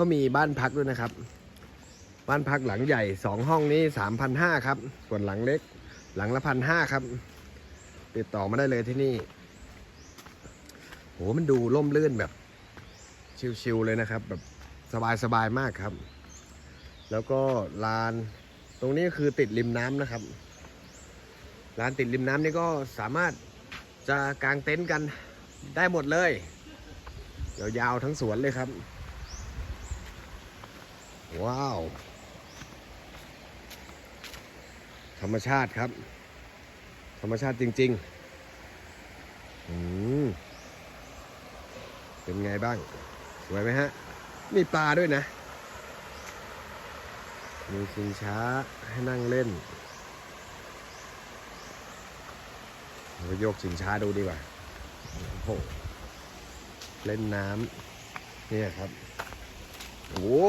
เขามีบ้านพักด้วยนะครับ บ้านพักหลังใหญ่สองห้องนี้สามพันห้าครับ ส่วนหลังเล็ก หลังละพันห้าครับ ติดต่อมาได้เลยที่นี่โหมันดูร่มรื่นแบบชิวๆเลยนะครับ แบบสบายๆมากครับ แล้วก็ลานตรงนี้คือติดริมน้ำนะครับลานติดริมน้ำนี่ก็สามารถจะกางเต็นท์กันได้หมดเลยยาวๆทั้งสวนเลยครับ ว้าว ธรรมชาติครับ ธรรมชาติจริงๆอืมเป็นไงบ้าง สวยไหมฮะ มีปลาด้วยนะ มีชิงช้าให้นั่งเล่นเราโยกชิงช้าดูดีกว่าโอ้โห เล่นน้ำเนี่ยครับ โอ้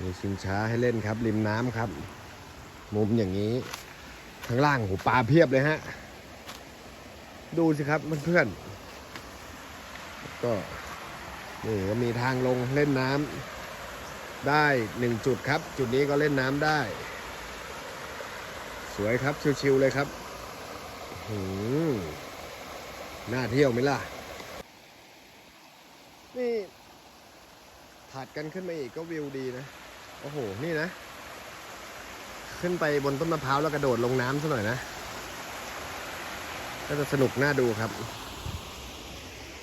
มีชิงช้าให้เล่นครับ ริมน้ำครับ มุมอย่างนี้ ข้างล่างโหปลาเพียบเลยฮะ ดูสิครับเพื่อนๆก็นี่ก็มีทางลงเล่นน้ำได้หนึ่งจุดครับ จุดนี้ก็เล่นน้ำได้ สวยครับชิวๆเลยครับหืมน่าเที่ยวไหมล่ะ นี่ ถัดกันขึ้นมาอีกก็วิวดีนะ โอ้โห นี่นะ ขึ้นไปบนต้นมะพร้าวแล้วกระโดดลงน้ำซะหน่อยนะ ก็จะสนุกน่าดูครับ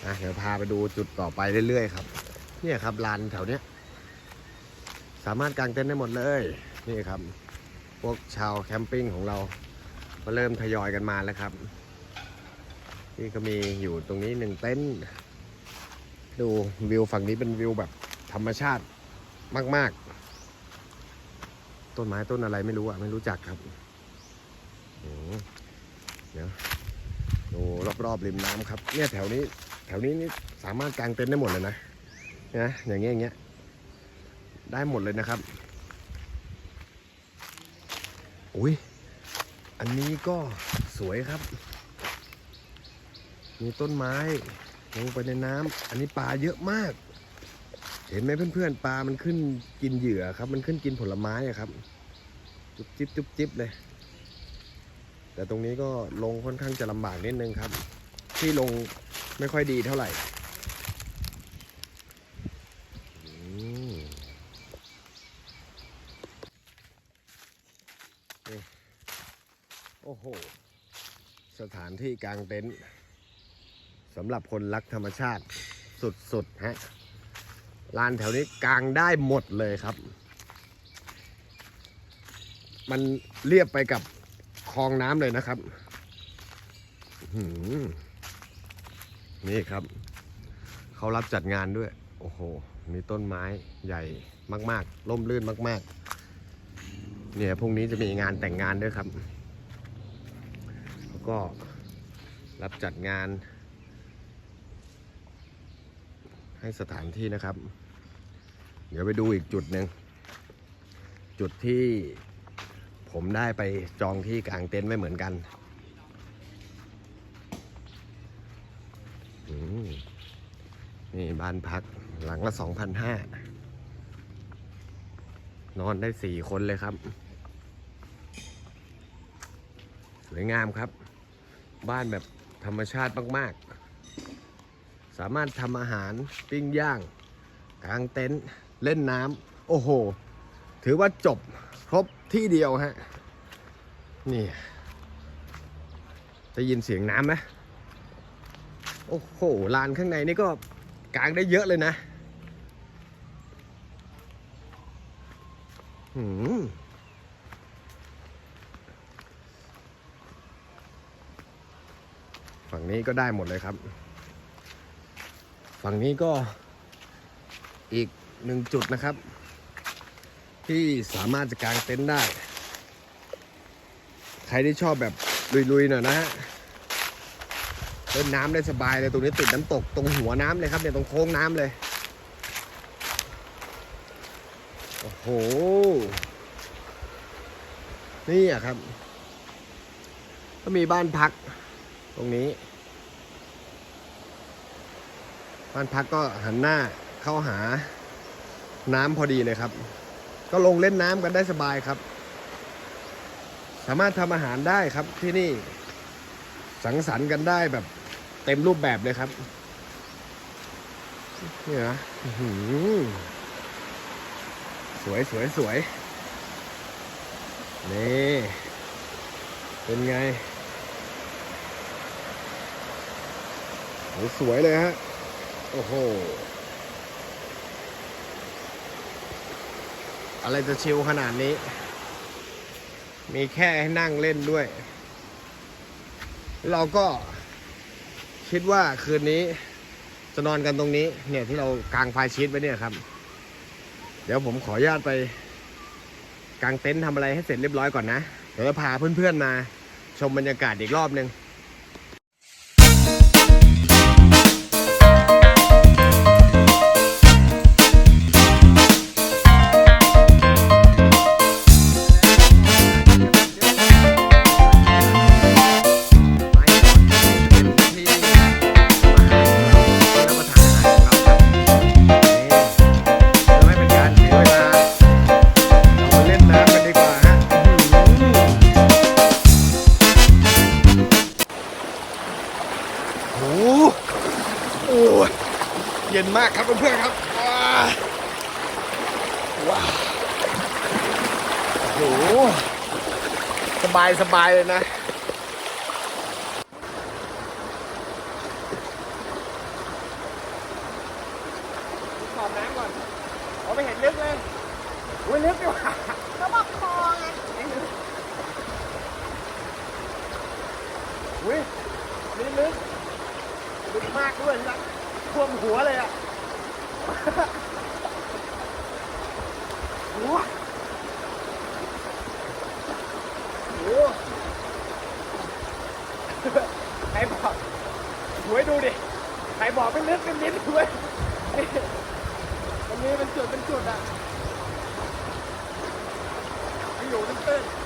อะเดี๋ยวพาไปดูจุดต่อไปเรื่อยๆครับ เนี่ยครับลานแถวเนี้ย สามารถกางเต็นท์ได้หมดเลย นี่ครับ พวกชาวแคมปิ้งของเรา ก็เริ่มทยอยกันมาแล้วครับ นี่ก็มีอยู่ตรงนี้หนึ่งเต็นท์ดูวิวฝั่งนี้เป็นวิวแบบ ธรรมชาติมาก ๆ ต้นไม้ต้นอะไรไม่รู้อะ ไม่รู้จักครับอืมเดี๋ยวดูรอบๆริมน้ำครับ เนี่ยแถวนี้ แถวนี้นี่สามารถกางเต็นท์ได้หมดเลยนะนะอย่างเงี้ยอย่างเงี้ยได้หมดเลยนะครับอุ้ยอันนี้ก็สวยครับ มีต้นไม้ลงไปในน้ำอันนี้ปลาเยอะมาก เห็นไหมเพื่อนๆปลามันขึ้นกินเหยื่อครับ มันขึ้นกินผลไม้อะครับ จุ๊บจิ๊บจุ๊บจิ๊บเลย แต่ตรงนี้ก็ลงค่อนข้างจะลำบากนิดนึงครับ ที่ลงไม่ค่อยดีเท่าไหร่โอ้โห สถานที่กลางเต็นท์สำหรับคนรักธรรมชาติสุดๆฮะ ลานแถวนี้กางได้หมดเลยครับ มันเรียบไปกับคลองน้ำเลยนะครับนี่ครับ เขารับจัดงานด้วย โอ้โห มีต้นไม้ใหญ่มาก ๆ ร่มรื่นมาก ๆ เนี่ยพรุ่งนี้จะมีงานแต่งงานด้วยครับ แล้วก็รับจัดงาน ให้สถานที่นะครับ เดี๋ยวไปดูอีกจุดหนึ่ง จุดที่ผมได้ไปจองที่กลางเต็นท์ไว้เหมือนกันอืมนี่บ้านพักหลังละสองพันห้านอนได้สี่คนเลยครับ สวยงามครับ บ้านแบบธรรมชาติมาก ๆ สามารถทำอาหารปิ้งย่างกางเต็นท์เล่นน้ำโอ้โห ถือว่าจบครบที่เดียวฮะนี่จะยินเสียงน้ำไหมโอ้โหลานข้างในนี่ก็กางได้เยอะเลยนะหืมฝั่งนี้ก็ได้หมดเลยครับ ฝั่งนี้ก็อีกหนึ่งจุดนะครับ ที่สามารถจะกางเต็นท์ได้ ใครที่ชอบแบบลุยๆหน่อยนะฮะเล่นน้ำได้สบายเลยตรงนี้ติดน้ำตกตรงหัวน้ำเลยครับเนี่ยตรงโค้งน้ำเลย โอ้โห นี่อะครับ ก็มีบ้านพักตรงนี้ บ้านพักก็หันหน้าเข้าหาน้ำพอดีเลยครับ ก็ลงเล่นน้ำกันได้สบายครับ สามารถทำอาหารได้ครับที่นี่สังสรรค์กันได้แบบเต็มรูปแบบเลยครับนี่นะสวยสวยสวยนี่เป็นไง สวยเลยฮะ โอ้โห อะไรจะชิลขนาดนี้ มีแค่ให้นั่งเล่นด้วย เราก็คิดว่าคืนนี้จะนอนกันตรงนี้ เนี่ยที่เรากางไฟชีตไว้เนี่ยครับ เดี๋ยวผมขออนุญาตไปกางเต็นท์ทำอะไรให้เสร็จเรียบร้อยก่อนนะ เดี๋ยวจะพาเพื่อนๆมาชมบรรยากาศอีกรอบหนึ่งากครับเพื่อนๆครับว้าว้าวโอ้โหสบายสบายเลยนะขอบน้ำก่อนเอาไปเห็นลึกเลยอุ้ยลึกดีว่ะเขาบอกคอไงอุ้ยนี่ลึกลึกมากด้วยนะท่วมหัวเลยอะ หัวโอ้ใครบอกหวยดูดิ ใครบอกไม่ลึกเป็นนิดด้วยนี่ตรงนี้เป็นจุดเป็นจุดอะไม่อยู่ตื้นๆ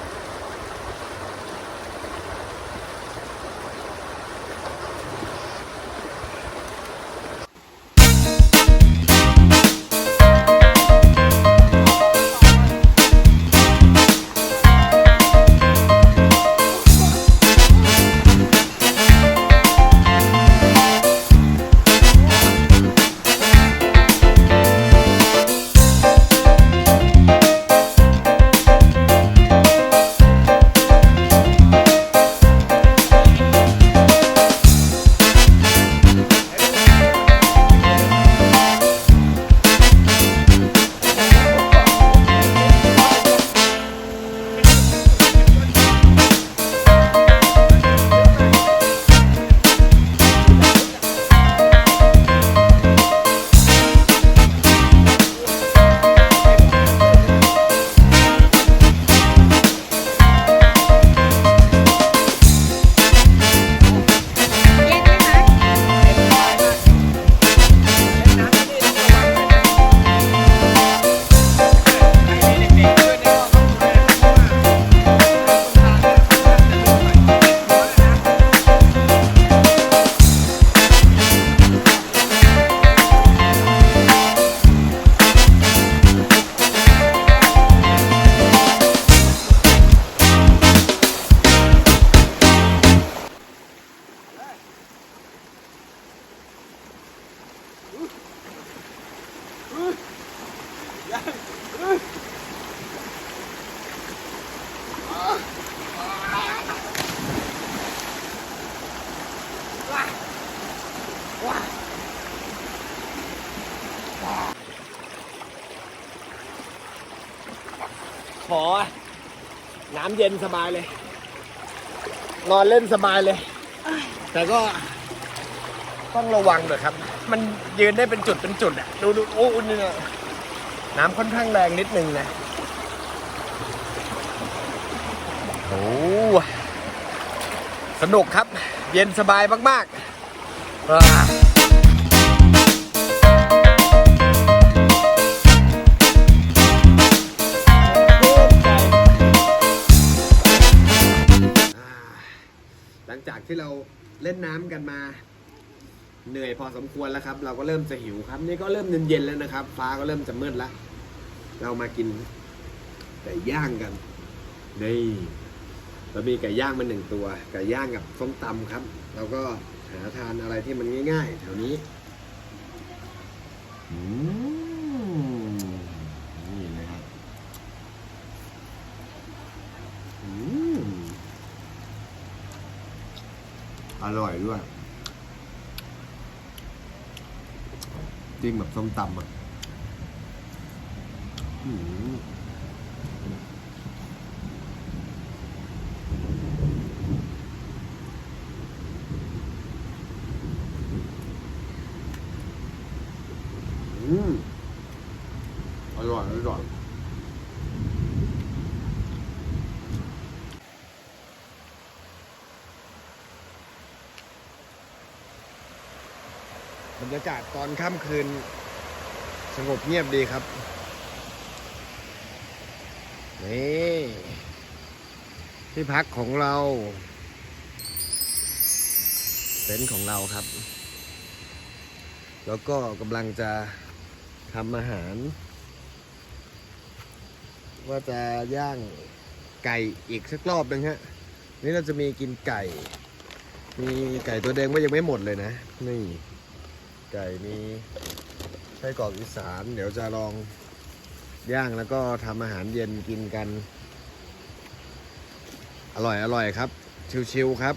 ำเย็นสบายเลย นอนเล่นสบายเลย แต่ก็ต้องระวังหน่อยครับ มันยืนได้เป็นจุดเป็นจุดอะดูดูโอ้นี่นะน้ำค่อนข้างแรงนิดนึงนะ โอ้สนุกครับ เย็นสบายมากๆ ที่เราเล่นน้ำกันมา เหนื่อยพอสมควรแล้วครับ เราก็เริ่มจะหิวครับ นี่ก็เริ่มเย็นๆแล้วนะครับ ฟ้าก็เริ่มจะมืดแล้ว เรามากินไก่ย่างกันนี่เรามีไก่ย่างมาหนึ่งตัวไก่ย่างกับส้มตำครับเราก็หาทานอะไรที่มันง่ายๆแถวนี้อืมนี่เลยครับ อืม อร่อยด้วยจิ้มแบบส้มตำอะ อืมอืมอร่อยอร่อยบ รยากาศตอนค่ำคืน สงบเงียบดีครับ นี่ที่พักของเราเต็นท์ของเราครับ แล้วก็กำลังจะทำอาหาร ว่าจะย่างไก่อีกสักรอบหนึ่งฮะ นี่เราจะมีกินไก่ มีไก่ตัวแดงว่ายังไม่หมดเลยนะ นี่ ไก่มีไส้กรอกอีสาน เดี๋ยวจะลองย่างแล้วก็ทำอาหารเย็นกินกัน อร่อยอร่อยครับ ชิวๆครับ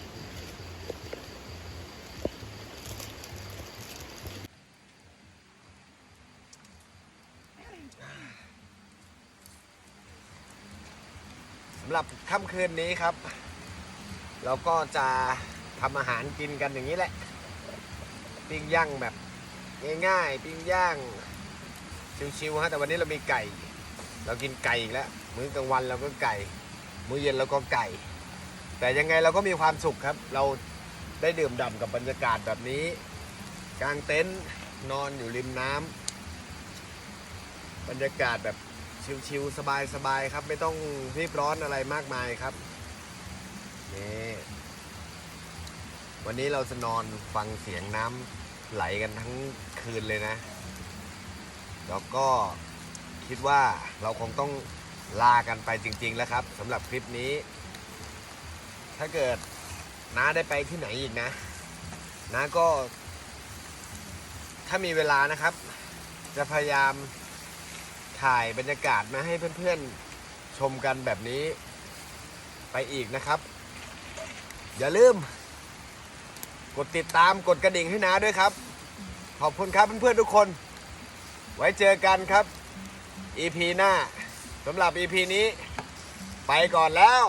สำหรับค่ำคืนนี้ครับ เราก็จะทำอาหารกินกันอย่างนี้แหละ ปิ้งย่างแบบ ง่ายๆปิ้งย่างชิวๆฮะแต่วันนี้เรามีไก่ เรากินไก่อีกแล้วมื้อกลางวันเราก็ไก่ มื้อเย็นเราก็ไก่ แต่ยังไงเราก็มีความสุขครับ เราได้ดื่มด่ำกับบรรยากาศแบบนี้กางเต็นท์นอนอยู่ริมน้ำบรรยากาศแบบชิวๆสบายๆครับ ไม่ต้องรีบร้อนอะไรมากมายครับนี่วันนี้เราจะนอนฟังเสียงน้ำ ไหลกันทั้งคืนเลยนะ แล้วก็คิดว่าเราคงต้องลากันไปจริง ๆ แล้วครับสำหรับคลิปนี้ ถ้าเกิดน้าได้ไปที่ไหนอีกนะน้าก็ ถ้ามีเวลานะครับ จะพยายามถ่ายบรรยากาศมาให้เพื่อนๆชมกันแบบนี้ไปอีกนะครับ อย่าลืม กดติดตามกดกระดิ่งให้น้าด้วยครับ ขอบคุณครับเพื่อนๆทุกคน ไว้เจอกันครับ EP หน้าสำหรับ EP นี้ ไปก่อนแล้ว